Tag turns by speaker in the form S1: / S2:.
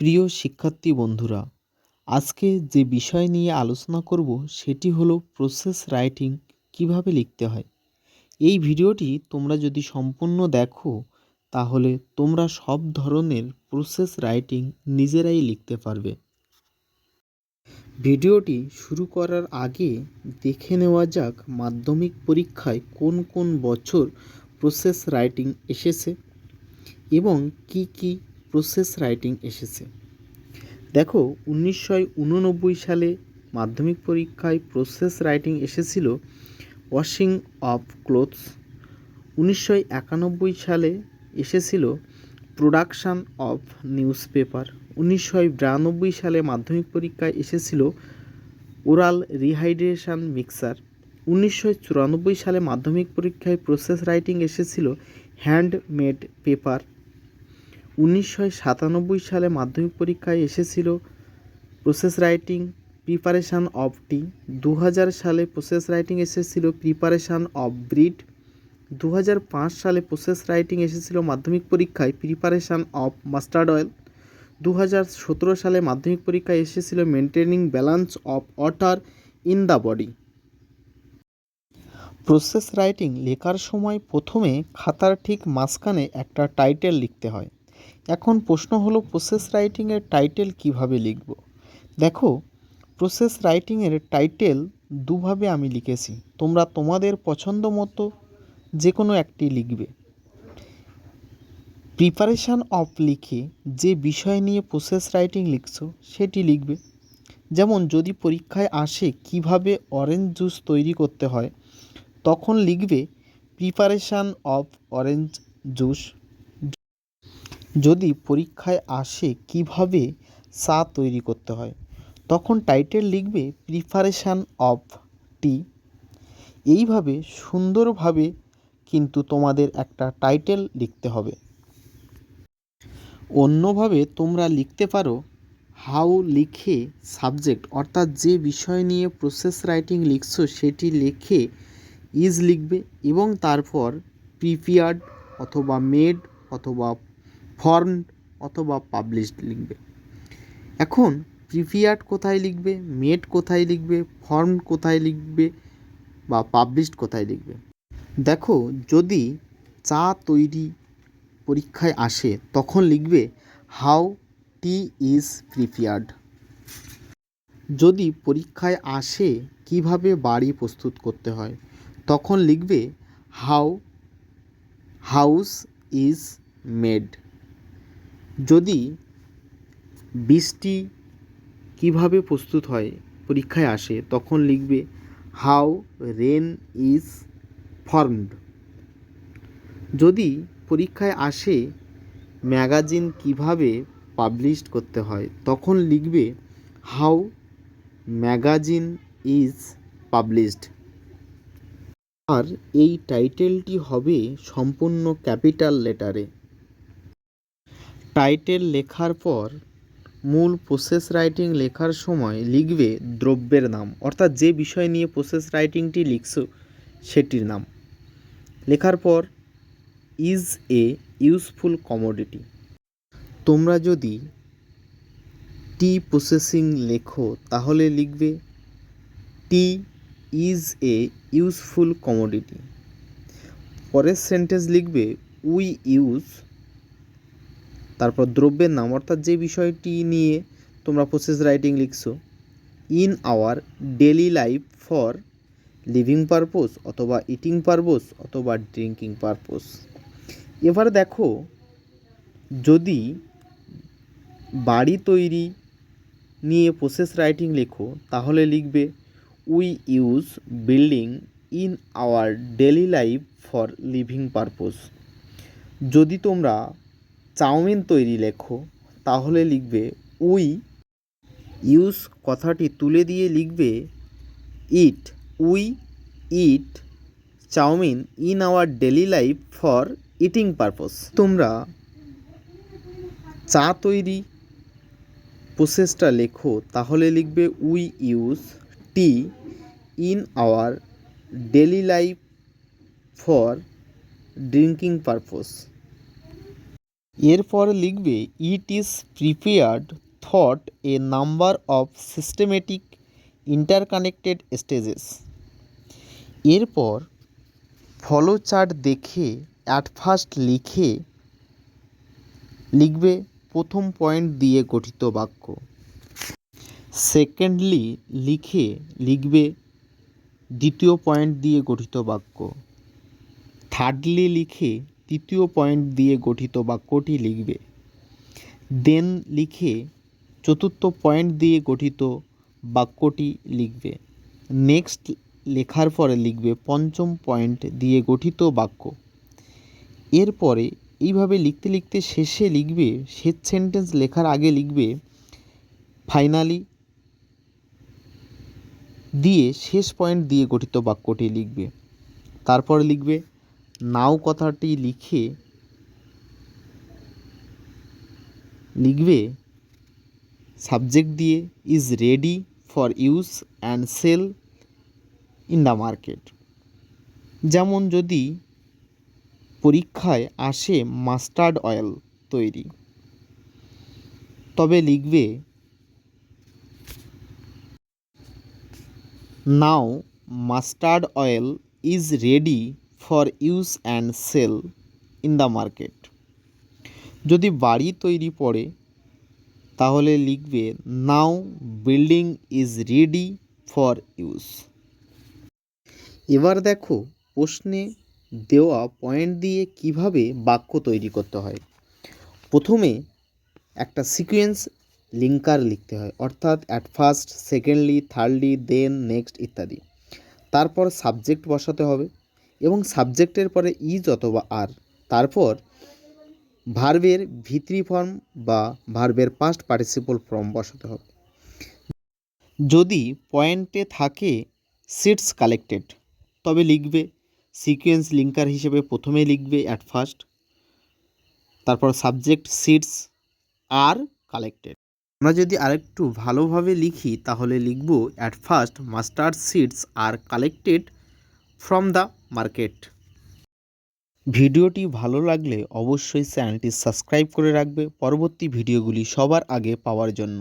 S1: প্রিয় শিক্ষার্থী বন্ধুরা, আজকে যে বিষয় নিয়ে আলোচনা করব সেটি হলো প্রসেস রাইটিং কীভাবে লিখতে হয়। এই ভিডিওটি তোমরা যদি সম্পূর্ণ দেখো, তাহলে তোমরা সব ধরনের প্রসেস রাইটিং নিজেরাই লিখতে পারবে। ভিডিওটি শুরু করার আগে দেখে নেওয়া যাক মাধ্যমিক পরীক্ষায় কোন কোন বছর প্রসেস রাইটিং এসেছে এবং কি কি প্রসেস রাইটিং এসেছে। দেখো, উনিশশো উননব্বই সালে মাধ্যমিক পরীক্ষায় প্রসেস রাইটিং এসেছিল ওয়াশিং অফ ক্লোথস উনিশশো একানব্বই সালে এসেছিল প্রোডাকশান অফ নিউজ পেপার উনিশশো বিরানব্বই সালে মাধ্যমিক পরীক্ষায় এসেছিল ওরাল রিহাইড্রেশন মিক্সার উনিশশো চুরানব্বই সালে মাধ্যমিক পরীক্ষায় প্রসেস রাইটিং এসেছিল হ্যান্ডমেড পেপার উনিশশো সাতানব্বই সালে মাধ্যমিক পরীক্ষায় এসেছিল process writing preparation of tea দু হাজার সালে প্রসেস রাইটিং এসেছিল প্রিপারেশান অফ ব্রিড দু হাজার পাঁচ সালে প্রসেস রাইটিং এসেছিল মাধ্যমিক পরীক্ষায় প্রিপারেশান অফ মাস্টার্ড অয়েল দু হাজার সতেরো সালে মাধ্যমিক পরীক্ষায় এসেছিল maintaining balance of water in the body process writing লেখার সময় প্রথমে খাতার ঠিক মাঝখানে একটা টাইটেল লিখতে হয়। এখন প্রশ্ন হলো প্রসেস রাইটিংয়ের টাইটেল কীভাবে লিখব? দেখো প্রসেস রাইটিংয়ের টাইটেল দুভাবে আমি লিখেছি। তোমরা তোমাদের পছন্দ মতো যে কোনো একটি লিখবে। প্রিপারেশান অফ লিখে যে বিষয় নিয়ে প্রসেস রাইটিং লিখছো, সেটি লিখবে। যেমন, যদি পরীক্ষায় আসে কীভাবে অরেঞ্জ জুস তৈরি করতে হয়, তখন লিখবে প্রিপারেশান অফ অরেঞ্জ জুস যদি পরীক্ষায় আসে কীভাবে চা তৈরি করতে হয়, তখন টাইটেল লিখবে প্রিপারেশান অফ টি এইভাবে সুন্দরভাবে কিন্তু তোমাদের একটা টাইটেল লিখতে হবে। অন্যভাবে তোমরা লিখতে পারো হাউ লিখে সাবজেক্ট অর্থাৎ যে বিষয় নিয়ে প্রসেস রাইটিং লিখছো সেটি লিখে ইজ লিখবে এবং তারপর প্রিপেয়ার্ড অথবা মেড অথবা ফর্মড অথবা পাবলিশড লিখবে। এখন প্রিপেয়ার্ড কোথায় লিখবে মেড কোথায় লিখবে ফর্ম কোথায় লিখবে বা পাবলিশড কোথায় লিখবে? দেখো, যদি চা তৈরি পরীক্ষায় আসে, তখন লিখবে হাউ টি ইজ প্রিপেয়ার্ড যদি পরীক্ষায় আসে, কীভাবে বাড়ি প্রস্তুত করতে হয়, তখন লিখবে হাউ হাউস ইজ মেড যদি বৃষ্টি কীভাবে প্রস্তুত হয়, পরীক্ষায় আসে, তখন লিখবে, হাউ রেন ইজ ফর্মড। যদি পরীক্ষায় আসে, ম্যাগাজিন কীভাবে পাবলিশড করতে হয়, তখন লিখবে, হাউ ম্যাগাজিন ইজ পাবলিশড। আর এই টাইটেলটি হবে সম্পূর্ণ ক্যাপিটাল লেটারে। টাইটেল লেখার পর মূল প্রসেস রাইটিং লেখার সময় লিখবে দ্রব্যের নাম। অর্থাৎ যে বিষয় নিয়ে প্রসেস রাইটিংটি লিখছো, সেটির নাম। লেখার পর ইজ এ ইউজফুল কমোডিটি তোমরা যদি টি প্রসেসিং লেখো, তাহলে লিখবে tea is a useful commodity পরের সেন্টেন্স লিখবে উই ইউজ তারপর দ্রব্যের নাম, অর্থাৎ যে বিষয়টি নিয়ে তোমরা প্রসেস রাইটিং লিখছো in our daily life for living purpose অথবা ইটিং পারপোজ অথবা ড্রিঙ্কিং পারপোজ এবার দেখো, যদি বাড়ি তৈরি নিয়ে প্রসেস রাইটিং লেখো, তাহলে লিখবে we use building in our daily life for living purpose যদি তোমরা চাউমিন তৈরি লেখো, তাহলে লিখবে, উই ইউজ কথাটি তুলে দিয়ে লিখবে, eat, we eat chow mein in our daily life for eating purpose তোমরা চা তৈরি প্রসেসটা লেখো, তাহলে লিখবে, we use tea in our daily life for drinking purpose এরপর লিখবে it is prepared thought a number of systematic interconnected stages এরপর ফলো চার্ট দেখে অ্যাট ফার্স্ট লিখে, লিখবে প্রথম পয়েন্ট দিয়ে গঠিত বাক্য। সেকেন্ডলি লিখে, লিখবে দ্বিতীয় পয়েন্ট দিয়ে গঠিত বাক্য। থার্ডলি লিখে তৃতীয় পয়েন্ট দিয়ে গঠিত বাক্যটি লিখবে। দেন লিখে চতুর্থ পয়েন্ট দিয়ে গঠিত বাক্যটি লিখবে। নেক্সট লেখার পরে লিখবে পঞ্চম পয়েন্ট দিয়ে গঠিত বাক্য। এরপরে এইভাবে লিখতে লিখতে শেষে লিখবে, শেষ সেন্টেন্স লেখার আগে লিখবে ফাইনালি দিয়ে শেষ পয়েন্ট দিয়ে গঠিত বাক্যটি লিখবে। তারপর লিখবে নাও কথাটি লিখে লিখবে সাবজেক্ট দিয়ে is ready for use and sell in the market যেমন যদি পরীক্ষায় আসে মাস্টার্ড অয়েল তৈরি, তবে লিখবে, now mustard oil is ready for use and sell in the market যদি বাড়ি তৈরি পড়ে, তাহলে লিখবে now building is ready for use এবার দেখো, প্রশ্নে দেওয়া পয়েন্ট দিয়ে কীভাবে বাক্য তৈরি করতে হয়। প্রথমে একটা সিকোয়েন্স লিঙ্কার লিখতে হয়, অর্থাৎ at first secondly thirdly then next ইত্যাদি। তারপর সাবজেক্ট বসাতে হবে। এবং সাবজেক্টের পরে ইজ অথবা আর। তারপর, ভার্বের ভিত্রি ফর্ম বা ভার্বের পাস্ট পার্টিসিপল ফর্ম বসাতে হবে। যদি পয়েন্টে থাকে সিটস কালেক্টেড তবে লিখবে সিকোয়েন্স লিঙ্কার হিসেবে প্রথমে লিখবে অ্যাট ফার্স্ট তারপর সাবজেক্ট সিটস আর কালেক্টেড আমরা যদি আরেকটু ভালোভাবে লিখি, তাহলে লিখব at first mustard seeds are collected from the market. ভিডিওটি ভালো লাগলে অবশ্যই চ্যানেলটি সাবস্ক্রাইব করে রাখবে। পরবর্তী ভিডিওগুলি সবার আগে পাওয়ার জন্য।